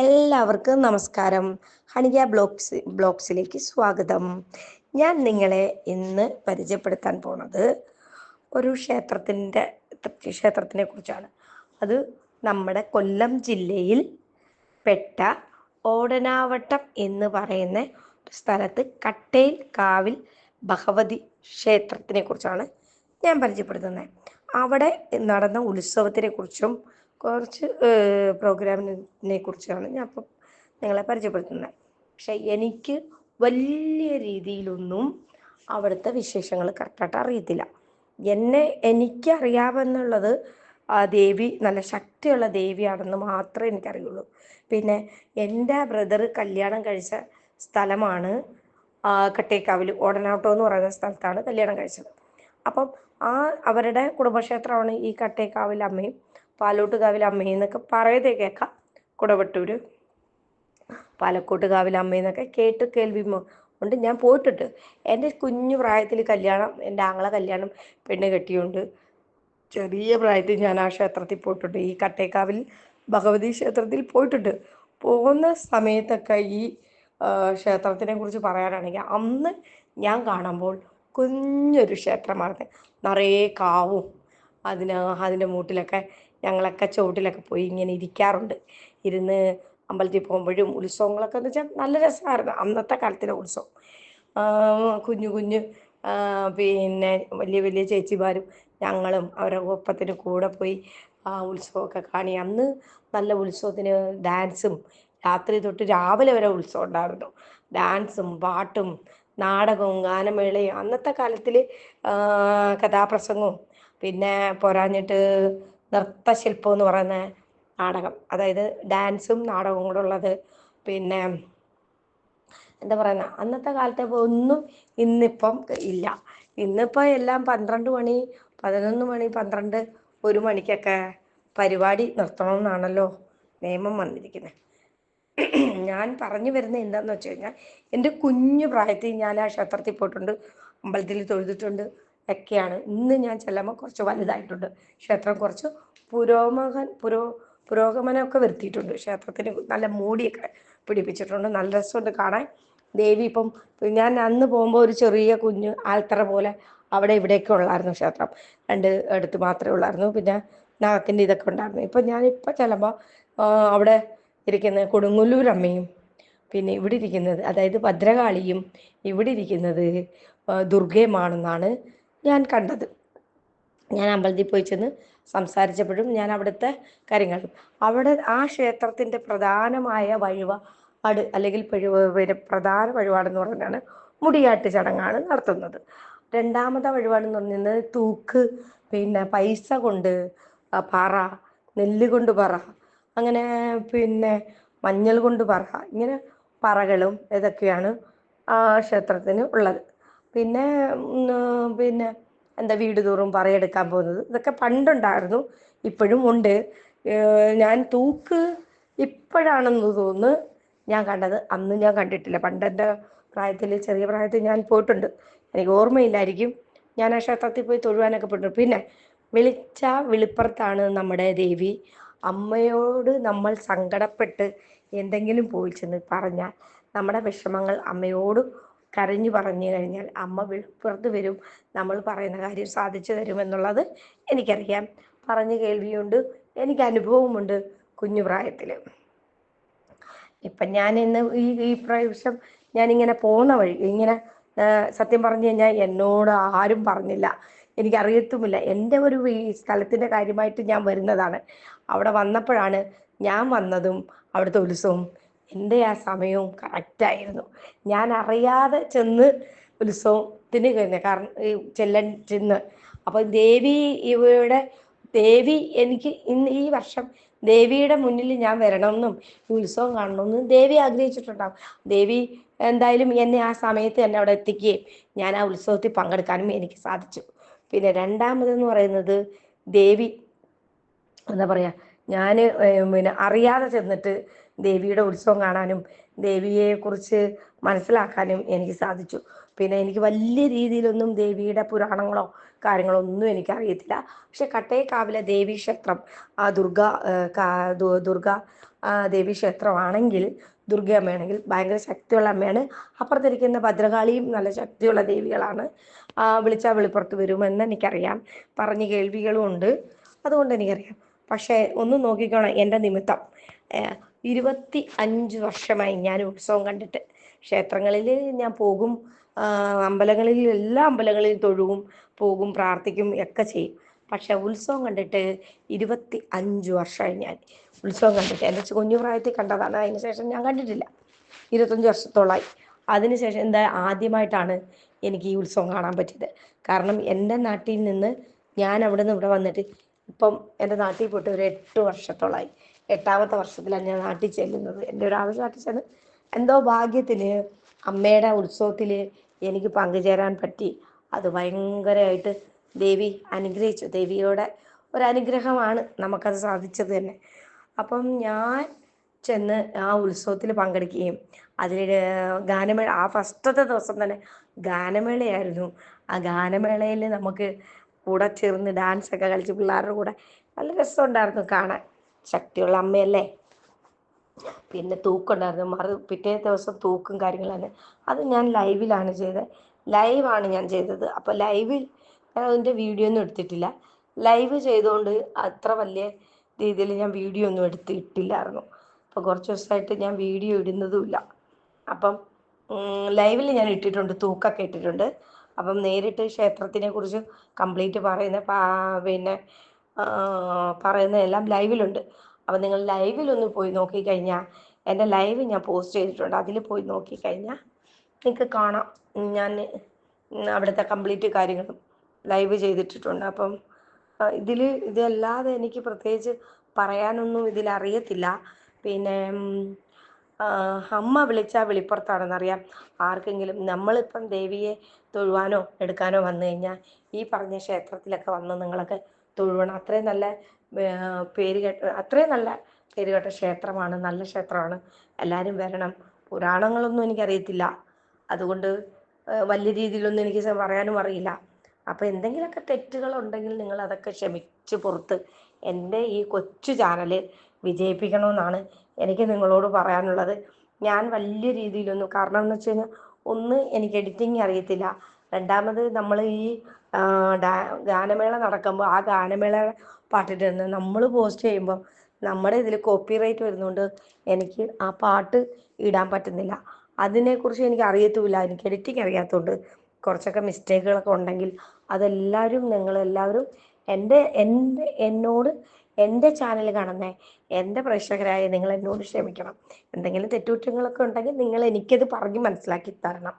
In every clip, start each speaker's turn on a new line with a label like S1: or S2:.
S1: എല്ലാവർക്കും നമസ്കാരം. ഹണിക ബ്ലോഗ്സ് ബ്ലോഗ്സിലേക്ക് സ്വാഗതം. ഞാൻ നിങ്ങളെ ഇന്ന് പരിചയപ്പെടുത്താൻ പോണത് ഒരു ക്ഷേത്രത്തിന്റെ ക്ഷേത്രത്തിനെ കുറിച്ചാണ്. അത് നമ്മുടെ കൊല്ലം ജില്ലയിൽ പെട്ട ഓടനാവട്ടം എന്ന് പറയുന്ന സ്ഥലത്ത് കട്ടേൽ കാവിൽ ഭഗവതി ക്ഷേത്രത്തിനെ കുറിച്ചാണ് ഞാൻ പരിചയപ്പെടുത്തുന്നത്. അവിടെ നടന്ന ഉത്സവത്തിനെ കുറിച്ചും കുറച്ച് പ്രോഗ്രാമിനെ കുറിച്ചാണ് ഞാൻ അപ്പം നിങ്ങളെ പരിചയപ്പെടുത്തുന്നത്. പക്ഷെ എനിക്ക് വലിയ രീതിയിലൊന്നും അവിടുത്തെ വിശേഷങ്ങൾ കറക്റ്റായിട്ട് അറിയത്തില്ല. എന്നെ എനിക്ക് എനിക്കറിയാമെന്നുള്ളത് ആ ദേവി നല്ല ശക്തിയുള്ള ദേവിയാണെന്ന് മാത്രമേ എനിക്കറിയുള്ളൂ. പിന്നെ എന്റെ ബ്രദർ കല്യാണം കഴിച്ച സ്ഥലമാണ് കട്ടേക്കാവിൽ ഓടനാട്ടോ എന്ന് പറയുന്ന സ്ഥലത്താണ് കല്യാണം കഴിച്ചത്. അപ്പം ആ അവരുടെ കുടുംബക്ഷേത്രമാണ് ഈ കട്ടേക്കാവിൽ അമ്മയും പാലോട്ടുകാവിൽ അമ്മയെന്നൊക്കെ പറയതേ കേൾക്കാം. കുടവട്ടൂർ പാലക്കോട്ടുകാവിലെ അമ്മയെന്നൊക്കെ കേട്ട് കേൾവി ഉണ്ട്. ഞാൻ പോയിട്ടുണ്ട്. എന്റെ കുഞ്ഞു പ്രായത്തിൽ കല്യാണം എന്റെ ആങ്ങളെ കല്യാണം പെണ്ണ് കെട്ടിയുണ്ട് ചെറിയ പ്രായത്തിൽ ഞാൻ ആ ക്ഷേത്രത്തിൽ പോയിട്ടുണ്ട്. ഈ കട്ടേക്കാവിൽ ഭഗവതി ക്ഷേത്രത്തിൽ പോയിട്ടുണ്ട്. പോകുന്ന സമയത്തൊക്കെ ഈ ക്ഷേത്രത്തിനെ കുറിച്ച് പറയാനാണെങ്കിൽ അന്ന് ഞാൻ കാണുമ്പോൾ കുഞ്ഞൊരു ക്ഷേത്രമാണ് നിറയെ കാവും അതിന് അതിന്റെ മൂട്ടിലൊക്കെ ഞങ്ങളൊക്കെ ചുവട്ടിലൊക്കെ പോയി ഇങ്ങനെ ഇരിക്കാറുണ്ട്. ഇരുന്ന് അമ്പലത്തിൽ പോകുമ്പോഴും ഉത്സവങ്ങളൊക്കെ എന്ന് വെച്ചാൽ നല്ല രസമായിരുന്നു. അന്നത്തെ കാലത്തിലെ ഉത്സവം. കുഞ്ഞു കുഞ്ഞു പിന്നെ വലിയ വലിയ ചേച്ചിമാരും ഞങ്ങളും അവരുടെ ഒപ്പത്തിന് കൂടെ പോയി ആ ഉത്സവമൊക്കെ കാണി. അന്ന് നല്ല ഉത്സവത്തിന് ഡാൻസും രാത്രി തൊട്ട് രാവിലെ വരെ ഉത്സവം ഉണ്ടായിരുന്നു. ഡാൻസും പാട്ടും നാടകവും ഗാനമേളയും അന്നത്തെ കാലത്തിൽ കഥാപ്രസംഗവും പിന്നെ പോരാഞ്ഞിട്ട് നൃത്തശില്പം എന്ന് പറയുന്ന നാടകം. അതായത് ഡാൻസും നാടകവും കൂടെ ഉള്ളത്. പിന്നെ എന്താ പറയുന്ന? അന്നത്തെ കാലത്തെ ഒന്നും ഇന്നിപ്പം ഇല്ല. ഇന്നിപ്പോൾ എല്ലാം പന്ത്രണ്ട് മണി പതിനൊന്ന് മണി പന്ത്രണ്ട് ഒരു മണിക്കൊക്കെ പരിപാടി നിർത്തണമെന്നാണല്ലോ നിയമം വന്നിരിക്കുന്നത് ഞാൻ പറഞ്ഞു വരുന്ന എന്താന്ന് വെച്ച് കഴിഞ്ഞാൽ എന്റെ കുഞ്ഞു പ്രായത്തിൽ ഞാൻ ആ ക്ഷേത്രത്തിൽ പോയിട്ടുണ്ട് അമ്പലത്തിൽ തൊഴുതിട്ടുണ്ട്. ഒക്കെയാണ്. ഇന്ന് ഞാൻ ചെല്ലുമ്പോൾ കുറച്ച് വലുതായിട്ടുണ്ട്. ക്ഷേത്രം കുറച്ച് പുരോമഹൻ പുരോ പുരോഗമനമൊക്കെ വരുത്തിയിട്ടുണ്ട്. ക്ഷേത്രത്തിന് നല്ല മൂടിയൊക്കെ പിടിപ്പിച്ചിട്ടുണ്ട്. നല്ല രസമുണ്ട് കാണാൻ. ദേവി ഇപ്പം ഞാൻ അന്ന് പോകുമ്പോൾ ഒരു ചെറിയ കുഞ്ഞ് ആൽത്തറ പോലെ അവിടെ ഇവിടെയൊക്കെ ഉള്ളായിരുന്നു ക്ഷേത്രം. രണ്ട് അടുത്ത് മാത്രമേ ഉള്ളായിരുന്നു. പിന്നെ നാഗത്തിന്റെ ഇതൊക്കെ ഉണ്ടായിരുന്നു. ഇപ്പം ഞാനിപ്പോൾ ചെല്ലുമ്പോൾ അവിടെ ഇരിക്കുന്ന കൊടുങ്ങല്ലൂരമ്മയും പിന്നെ ഇവിടെ ഇരിക്കുന്നത് അതായത് ഭദ്രകാളിയും ഇവിടെ ഇരിക്കുന്നത് ദുർഗയുമാണെന്നാണ് ഞാൻ കണ്ടത്. ഞാൻ അമ്പലത്തിൽ പോയി ചെന്ന് സംസാരിച്ചപ്പോഴും ഞാൻ അവിടുത്തെ കാര്യങ്ങൾ. അവിടെ ആ ക്ഷേത്രത്തിന്റെ പ്രധാനമായ വഴിപാട് അല്ലെങ്കിൽ പിന്നെ പ്രധാന വഴിപാടെന്ന് പറഞ്ഞാണ് മുടിയാട്ട് ചടങ്ങാണ് നടത്തുന്നത്. രണ്ടാമത്തെ വഴിപാടെന്ന് പറഞ്ഞാൽ തൂക്ക് പിന്നെ പൈസ കൊണ്ട് പറ നെല്ല് കൊണ്ട് പറ അങ്ങനെ പിന്നെ മഞ്ഞൾ കൊണ്ട് പറ ഇങ്ങനെ പറകളും ഇതൊക്കെയാണ് ആ ക്ഷേത്രത്തിന് ഉള്ളത്. പിന്നെ പിന്നെ എന്താ വീട് തോറും പറയെടുക്കാൻ പോകുന്നത്. ഇതൊക്കെ പണ്ടുണ്ടായിരുന്നു ഇപ്പോഴും ഉണ്ട്. ഞാൻ തൂക്ക് ഇപ്പോഴാണെന്ന് തോന്നുന്നു ഞാൻ കണ്ടത്. അന്ന് ഞാൻ കണ്ടിട്ടില്ല. പണ്ട് എന്റെ പ്രായത്തിൽ ചെറിയ പ്രായത്തിൽ ഞാൻ പോയിട്ടുണ്ട്. എനിക്ക് ഓർമ്മയില്ലായിരിക്കും. ഞാൻ ആ ക്ഷേത്രത്തിൽ പോയി തൊഴുവാനൊക്കെ പോയിട്ടുണ്ട്. പിന്നെ വിളിച്ച വിളിപ്പുറത്താണ് നമ്മുടെ ദേവി. അമ്മയോട് നമ്മൾ സങ്കടപ്പെട്ട് എന്തെങ്കിലും പോയി ചെന്ന് പറഞ്ഞാൽ നമ്മുടെ വിഷമങ്ങൾ അമ്മയോട് കരഞ്ഞു പറഞ്ഞു കഴിഞ്ഞാൽ അമ്മ വെളിപ്പുറത്ത് വരും. നമ്മൾ പറയുന്ന കാര്യം സാധിച്ചു തരുമെന്നുള്ളത് എനിക്കറിയാം. പറഞ്ഞു കേൾവിയുണ്ട്. എനിക്ക് അനുഭവമുണ്ട് കുഞ്ഞു പ്രായത്തിൽ ഇപ്പം ഞാൻ ഇന്ന് ഈ ഈ പ്രാവശ്യം ഞാനിങ്ങനെ പോകുന്ന വഴി ഇങ്ങനെ സത്യം പറഞ്ഞു കഴിഞ്ഞാൽ എന്നോട് ആരും പറഞ്ഞില്ല. എനിക്കറിയത്തുമില്ല. എന്റെ ഒരു ഈ സ്ഥലത്തിന്റെ കാര്യമായിട്ട് ഞാൻ വരുന്നതാണ്. അവിടെ വന്നപ്പോഴാണ് ഞാൻ വന്നതും അവിടുത്തെ ഉത്സവം എന്റെ ആ സമയവും കറക്റ്റായിരുന്നു ഞാൻ അറിയാതെ ചെന്ന് ഉത്സവത്തിന് കഴിഞ്ഞ. കാരണം ചെല്ലൻ ചെന്ന്. അപ്പോൾ ദേവി ഇവിടെ ദേവി എനിക്ക് ഇന്ന് ഈ വർഷം ദേവിയുടെ മുന്നിൽ ഞാൻ വരണമെന്നും ഈ ഉത്സവം കാണണമെന്നും ദേവി ആഗ്രഹിച്ചിട്ടുണ്ടാവും. ദേവി എന്തായാലും എന്നെ ആ സമയത്ത് തന്നെ അവിടെ എത്തിക്കുകയും ഞാൻ ആ ഉത്സവത്തിൽ പങ്കെടുക്കാനും എനിക്ക് സാധിച്ചു. പിന്നെ രണ്ടാമതെന്ന് പറയുന്നത് ദേവി. എന്താ പറയുക? ഞാൻ പിന്നെ അറിയാതെ ചെന്നിട്ട് ദേവിയുടെ ഉത്സവം കാണാനും ദേവിയെക്കുറിച്ച് മനസ്സിലാക്കാനും എനിക്ക് സാധിച്ചു. പിന്നെ എനിക്ക് വലിയ രീതിയിലൊന്നും ദേവിയുടെ പുരാണങ്ങളോ കാര്യങ്ങളോ ഒന്നും എനിക്ക് അറിയത്തില്ല പക്ഷെ കട്ടേക്കാവിലെ ദേവി ക്ഷേത്രം ആ ദുർഗ ദുർഗ ദേവി ക്ഷേത്രമാണെങ്കിൽ ദുർഗയമ്മയാണെങ്കിൽ ഭയങ്കര ശക്തിയുള്ള അമ്മയാണ്. അപ്പുറത്തിരിക്കുന്ന ഭദ്രകാളിയും നല്ല ശക്തിയുള്ള ദേവികളാണ്. വിളിച്ചാൽ വെളിപ്പുറത്ത് വരുമെന്ന് എനിക്കറിയാം. പറഞ്ഞ് കേൾവികളും ഉണ്ട്. അതുകൊണ്ട് എനിക്കറിയാം. പക്ഷേ ഒന്ന് നോക്കിക്കോണം എന്റെ നിമിത്തം. ഇരുപത്തി അഞ്ച് വർഷമായി ഞാൻ ഉത്സവം കണ്ടിട്ട്. ക്ഷേത്രങ്ങളിൽ ഞാൻ പോകും. അമ്പലങ്ങളിൽ എല്ലാ അമ്പലങ്ങളിലും തൊഴുവും പോകും പ്രാർത്ഥിക്കും ഒക്കെ ചെയ്യും. പക്ഷെ ഉത്സവം കണ്ടിട്ട് ഇരുപത്തി അഞ്ച് വർഷമായി ഞാൻ ഉത്സവം കണ്ടിട്ട്. എന്റെ കുഞ്ഞു പ്രായത്തിൽ കണ്ടതാണ്. അതിന് ശേഷം ഞാൻ കണ്ടിട്ടില്ല. ഇരുപത്തഞ്ച് വർഷത്തോളമായി അതിനുശേഷം എന്താ ആദ്യമായിട്ടാണ് എനിക്ക് ഈ ഉത്സവം കാണാൻ പറ്റിയത്. കാരണം എന്റെ നാട്ടിൽ നിന്ന് ഞാൻ അവിടെ നിന്ന് ഇവിടെ വന്നിട്ട് ഇപ്പം എന്റെ നാട്ടിൽ പോയിട്ട് ഒരു എട്ട് വർഷത്തോളമായി എട്ടാമത്തെ വർഷത്തിലാണ് ഞാൻ നാട്ടിൽ ചെല്ലുന്നത്. എന്റെ ഒരു ആവശ്യം നാട്ടിൽ ചെന്ന് എന്തോ ഭാഗ്യത്തിന് അമ്മയുടെ ഉത്സവത്തിൽ എനിക്ക് പങ്കുചേരാൻ പറ്റി. അത് ഭയങ്കരമായിട്ട് ദേവി അനുഗ്രഹിച്ചു. ദേവിയുടെ ഒരു അനുഗ്രഹമാണ് നമുക്കത് സാധിച്ചത് തന്നെ. അപ്പം ഞാൻ ചെന്ന് ആ ഉത്സവത്തിൽ പങ്കെടുക്കുകയും അതിൽ ഗാനമേള ആ ഫസ്റ്റത്തെ ദിവസം തന്നെ ഗാനമേളയായിരുന്നു. ആ ഗാനമേളയിൽ നമുക്ക് കൂടെ ചേർന്ന് ഡാൻസ് ഒക്കെ കളിച്ച് പിള്ളേരുടെ കൂടെ നല്ല രസമുണ്ടായിരുന്നു കാണാൻ. ശക്തിയുള്ള അമ്മയല്ലേ? പിന്നെ തൂക്കുണ്ടായിരുന്നു. മറു പിറ്റേ ദിവസം തൂക്കും കാര്യങ്ങളാണ്. അത് ഞാൻ ലൈവിലാണ് ചെയ്തത്. ലൈവാണ് ഞാൻ ചെയ്തത്. അപ്പോൾ ലൈവിൽ ഞാൻ അതിന്റെ വീഡിയോ ഒന്നും എടുത്തിട്ടില്ല. ലൈവ് ചെയ്തുകൊണ്ട് അത്ര വലിയ രീതിയിൽ ഞാൻ വീഡിയോ ഒന്നും എടുത്തിട്ടില്ലായിരുന്നു. അപ്പോൾ കുറച്ച് ദിവസമായിട്ട് ഞാൻ വീഡിയോ ഇടുന്നതുമില്ല. അപ്പം ലൈവിൽ ഞാൻ ഇട്ടിട്ടുണ്ട്. തൂക്കൊക്കെ ഇട്ടിട്ടുണ്ട്. അപ്പം നേരിട്ട് ക്ഷേത്രത്തിനെ കുറിച്ച് കംപ്ലീറ്റ് പറയുന്ന പിന്നെ പറയുന്ന എല്ലാം ലൈവിലുണ്ട്. അപ്പം നിങ്ങൾ ലൈവിലൊന്ന് പോയി നോക്കിക്കഴിഞ്ഞാൽ എന്റെ ലൈവ് ഞാൻ പോസ്റ്റ് ചെയ്തിട്ടുണ്ട്. അതിൽ പോയി നോക്കിക്കഴിഞ്ഞാൽ നിങ്ങൾക്ക് കാണാം. ഞാൻ അവിടുത്തെ കംപ്ലീറ്റ് കാര്യങ്ങളും ലൈവ് ചെയ്തിട്ടിട്ടുണ്ട്. അപ്പം ഇതിൽ ഇതല്ലാതെ എനിക്ക് പ്രത്യേകിച്ച് പറയാനൊന്നും ഇതിൽ അറിയത്തില്ല. പിന്നെ അമ്മ വിളിച്ചാൽ വെളിപ്പുറത്താണെന്നറിയാം ആർക്കെങ്കിലും നമ്മളിപ്പം ദേവിയെ തൊഴുവാനോ എടുക്കാനോ വന്നു കഴിഞ്ഞാൽ ഈ പറഞ്ഞ ക്ഷേത്രത്തിലൊക്കെ വന്ന് നിങ്ങളൊക്കെ തൊഴുവണം. അത്രയും നല്ല പേര് കേട്ട അത്രയും നല്ല പേര് കേട്ട ക്ഷേത്രമാണ് നല്ല ക്ഷേത്രമാണ്. എല്ലാവരും വരണം. പുരാണങ്ങളൊന്നും എനിക്കറിയത്തില്ല. അതുകൊണ്ട് വലിയ രീതിയിലൊന്നും എനിക്ക് പറയാനും അറിയില്ല. അപ്പോൾ എന്തെങ്കിലുമൊക്കെ തെറ്റുകൾ ഉണ്ടെങ്കിൽ നിങ്ങൾ അതൊക്കെ ക്ഷമിച്ച് പുറത്ത് എന്റെ ഈ കൊച്ചു ചാനൽ വിജയിപ്പിക്കണമെന്നാണ് എനിക്ക് നിങ്ങളോട് പറയാനുള്ളത്. ഞാൻ വലിയ രീതിയിലൊന്നും കാരണം എന്ന് വെച്ച് കഴിഞ്ഞാൽ ഒന്ന് എനിക്ക് എഡിറ്റിംഗ് അറിയത്തില്ല. രണ്ടാമത് നമ്മൾ ഈ ഗാനമേള നടക്കുമ്പോൾ ആ ഗാനമേള പാട്ടിട്ട് നമ്മൾ പോസ്റ്റ് ചെയ്യുമ്പോൾ നമ്മുടെ ഇതിൽ കോപ്പി റൈറ്റ് വരുന്നതുകൊണ്ട് എനിക്ക് ആ പാട്ട് ഇടാൻ പറ്റുന്നില്ല. അതിനെക്കുറിച്ച് എനിക്ക് അറിയത്തുമില്ല എനിക്ക് എഡിറ്റിംഗ് അറിയാത്തതുകൊണ്ട് കുറച്ചൊക്കെ മിസ്റ്റേക്കുകളൊക്കെ ഉണ്ടെങ്കിൽ അതെല്ലാവരും നിങ്ങളെല്ലാവരും എന്റെ എന്റെ എന്നോട് എന്റെ ചാനൽ കാണുന്ന എന്റെ പ്രേക്ഷകരായ നിങ്ങൾ എന്നോട് ക്ഷമിക്കണം. എന്തെങ്കിലും തെറ്റുകുറ്റങ്ങളൊക്കെ ഉണ്ടെങ്കിൽ നിങ്ങൾ എനിക്കത് പറഞ്ഞ് മനസ്സിലാക്കി തരണം.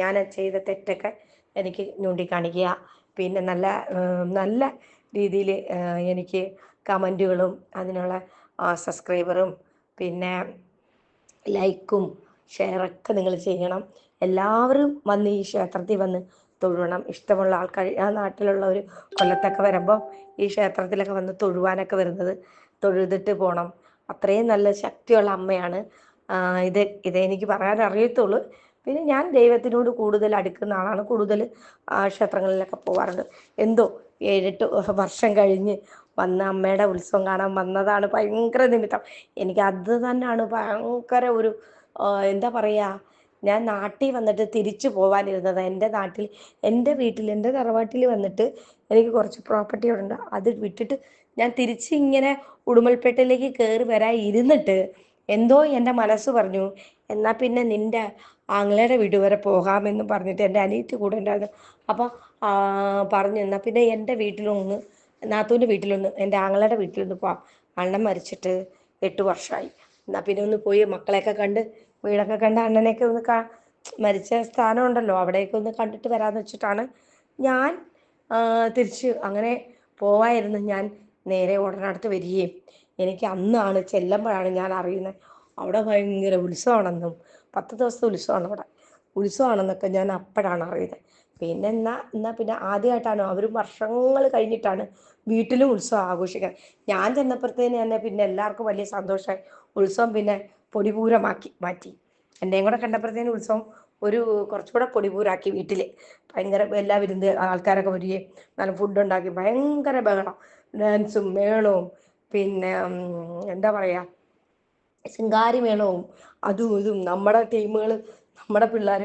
S1: ഞാൻ ചെയ്ത തെറ്റൊക്കെ എനിക്ക് ചൂണ്ടിക്കാണിക്കുക. പിന്നെ നല്ല നല്ല രീതിയിൽ എനിക്ക് കമന്റുകളും അതിനുള്ള സബ്സ്ക്രൈബറും പിന്നെ ലൈക്കും ഷെയറൊക്കെ നിങ്ങൾ ചെയ്യണം. എല്ലാവരും വന്ന് ഈ ക്ഷേത്രത്തിൽ വന്ന് തൊഴുവണം ഇഷ്ടമുള്ള ആൾക്കാർ ആ നാട്ടിലുള്ളവർ കൊല്ലത്തൊക്കെ വരുമ്പോൾ ഈ ക്ഷേത്രത്തിലൊക്കെ വന്ന് തൊഴുവാനൊക്കെ വരുന്നത്. തൊഴുതിട്ട് പോകണം അത്രയും നല്ല ശക്തിയുള്ള അമ്മയാണ്. ഇത് ഇത് എനിക്ക് പറയാൻ അറിയത്തുള്ളൂ. പിന്നെ ഞാൻ ദൈവത്തിനോട് കൂടുതൽ അടുക്കുന്ന ആളാണ്. കൂടുതൽ ക്ഷേത്രങ്ങളിലൊക്കെ പോകാറുണ്ട് എന്തോ ഏഴെട്ട് വർഷം കഴിഞ്ഞ് വന്ന അമ്മയുടെ ഉത്സവം കാണാൻ വന്നതാണ് ഭയങ്കര നിമിത്തം. എനിക്ക് അത് തന്നെയാണ് ഭയങ്കര ഒരു എന്താ പറയുക ഞാൻ നാട്ടിൽ വന്നിട്ട് തിരിച്ചു പോകാനിരുന്നത് എന്റെ നാട്ടിൽ എന്റെ വീട്ടിൽ എന്റെ തറവാട്ടിൽ വന്നിട്ട് എനിക്ക് കുറച്ച് പ്രോപ്പർട്ടി ഉണ്ട് അത് വിട്ടിട്ട് ഞാൻ തിരിച്ച് ഇങ്ങനെ ഉടുമൽപേട്ടയിലേക്ക് കയറി വരാൻ ഇരുന്നിട്ട് എന്തോ എന്റെ മനസ്സ് പറഞ്ഞു. എന്നാൽ പിന്നെ നിന്റെ ആങ്ങളയുടെ വീട് വരെ പോകാമെന്ന് പറഞ്ഞിട്ട് എന്റെ അനിയത്തി കൂടെ ഉണ്ടായിരുന്നു. അപ്പോൾ പറഞ്ഞു എന്നാൽ പിന്നെ എന്റെ വീട്ടിലൊന്ന് നാത്തൂന്റെ വീട്ടിലൊന്ന് എന്റെ ആങ്ങളയുടെ വീട്ടിലൊന്ന് പോവാം. അണ്ണൻ മരിച്ചിട്ട് എട്ട് വർഷമായി. എന്നാൽ പിന്നെ ഒന്ന് പോയി മക്കളെയൊക്കെ കണ്ട് വീടൊക്കെ കണ്ട് അണ്ണനെയൊക്കെ ഒന്ന് കാ മരിച്ച സ്ഥാനമുണ്ടല്ലോ. അവിടെയൊക്കെ ഒന്ന് കണ്ടിട്ട് വരാമെന്ന് വെച്ചിട്ടാണ് ഞാൻ തിരിച്ച് അങ്ങനെ പോവായിരുന്നു. ഞാൻ നേരെ ഉടനടുത്ത് വരികയും എനിക്ക് അന്നാണ് ചെല്ലുമ്പോഴാണ് ഞാൻ അറിയുന്നത്. അവിടെ ഭയങ്കര ഉത്സവമാണെന്നും പത്ത് ദിവസത്തെ ഉത്സവമാണ് അവിടെ. ഉത്സവമാണെന്നൊക്കെ ഞാൻ അപ്പോഴാണ് അറിയുന്നത്. പിന്നെ എന്നാ എന്നാൽ പിന്നെ ആദ്യമായിട്ടാണ് അവരും വർഷങ്ങൾ കഴിഞ്ഞിട്ടാണ് വീട്ടിലും ഉത്സവം ആഘോഷിക്കുന്നത്. ഞാൻ ചെന്നപ്പോഴത്തേന് തന്നെ പിന്നെ എല്ലാവർക്കും വലിയ സന്തോഷമായി. ഉത്സവം പിന്നെ പൊടിപൂരമാക്കി മാറ്റി. എന്റെയും കൂടെ കണ്ടപ്പോഴത്തേന് ഉത്സവം ഒരു കുറച്ചുകൂടെ പൊടിപൂരാക്കി വീട്ടിൽ ഭയങ്കര എല്ലാ വിരുന്ന് ആൾക്കാരൊക്കെ വരികയും നല്ല ഫുഡ് ഉണ്ടാക്കി ഭയങ്കര ബഹളം. ഡാൻസും മേളവും പിന്നെ എന്താ പറയാ ശിങ്കാരി മേളവും അതും ഇതും. നമ്മുടെ ടീമുകൾ നമ്മുടെ പിള്ളേർ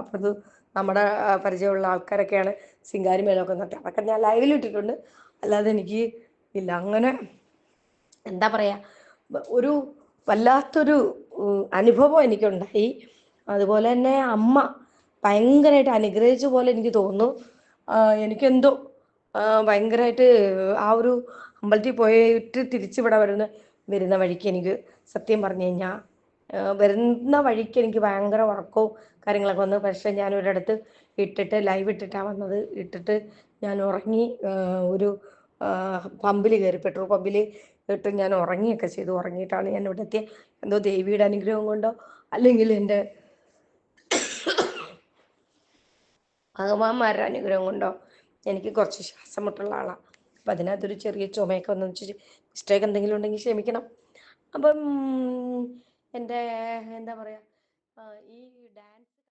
S1: അപ്പുറത്ത് നമ്മുടെ പരിചയമുള്ള ആൾക്കാരൊക്കെയാണ് ശിങ്കാരി മേളമൊക്കെ നടത്തി അതൊക്കെ ഞാൻ ലൈവിൽ ഇട്ടിട്ടുണ്ട്. അല്ലാതെ എനിക്ക് ഇല്ല. അങ്ങനെ എന്താ പറയാ ഒരു വല്ലാത്തൊരു അനുഭവം എനിക്കുണ്ടായി. അതുപോലെ തന്നെ അമ്മ ഭയങ്കരമായിട്ട് അനുഗ്രഹിച്ച പോലെ എനിക്ക് തോന്നുന്നു. എനിക്കെന്തോ ഭയങ്കരമായിട്ട് ആ ഒരു അമ്പലത്തിൽ പോയിട്ട് തിരിച്ചിവിടെ വരുന്ന വരുന്ന വഴിക്ക് എനിക്ക് സത്യം പറഞ്ഞു കഴിഞ്ഞാൽ വരുന്ന വഴിക്ക് എനിക്ക് ഭയങ്കര ഉറക്കവും കാര്യങ്ങളൊക്കെ വന്നു. പക്ഷേ ഞാൻ ഒരിടത്ത് ഇട്ടിട്ട് ലൈവ് ഇട്ടിട്ടാണ് വന്നത്. ഇട്ടിട്ട് ഞാൻ ഉറങ്ങി ഒരു പമ്പിൽ കയറി പെട്രോൾ പമ്പിൽ ഇട്ട് ഞാൻ ഉറങ്ങിയൊക്കെ ചെയ്തു. ഉറങ്ങിയിട്ടാണ് ഞാൻ ഇവിടെ എത്തിയത് എന്തോ ദേവിയുടെ അനുഗ്രഹം കൊണ്ടോ അല്ലെങ്കിൽ എന്റെ ഭഗവാന്മാരുടെ അനുഗ്രഹം കൊണ്ടോ എനിക്ക് കുറച്ച് ശ്വാസം മുട്ടുള്ള ആളാണ് അപ്പം അതിനകത്തൊരു ചെറിയ ചുമയൊക്കെ വന്നു. വെച്ചിട്ട് മിസ്റ്റേക്ക് എന്തെങ്കിലും ഉണ്ടെങ്കിൽ ക്ഷമിക്കണം. അപ്പം എന്റെ എന്താ പറയുക ഈ ഡാൻസ്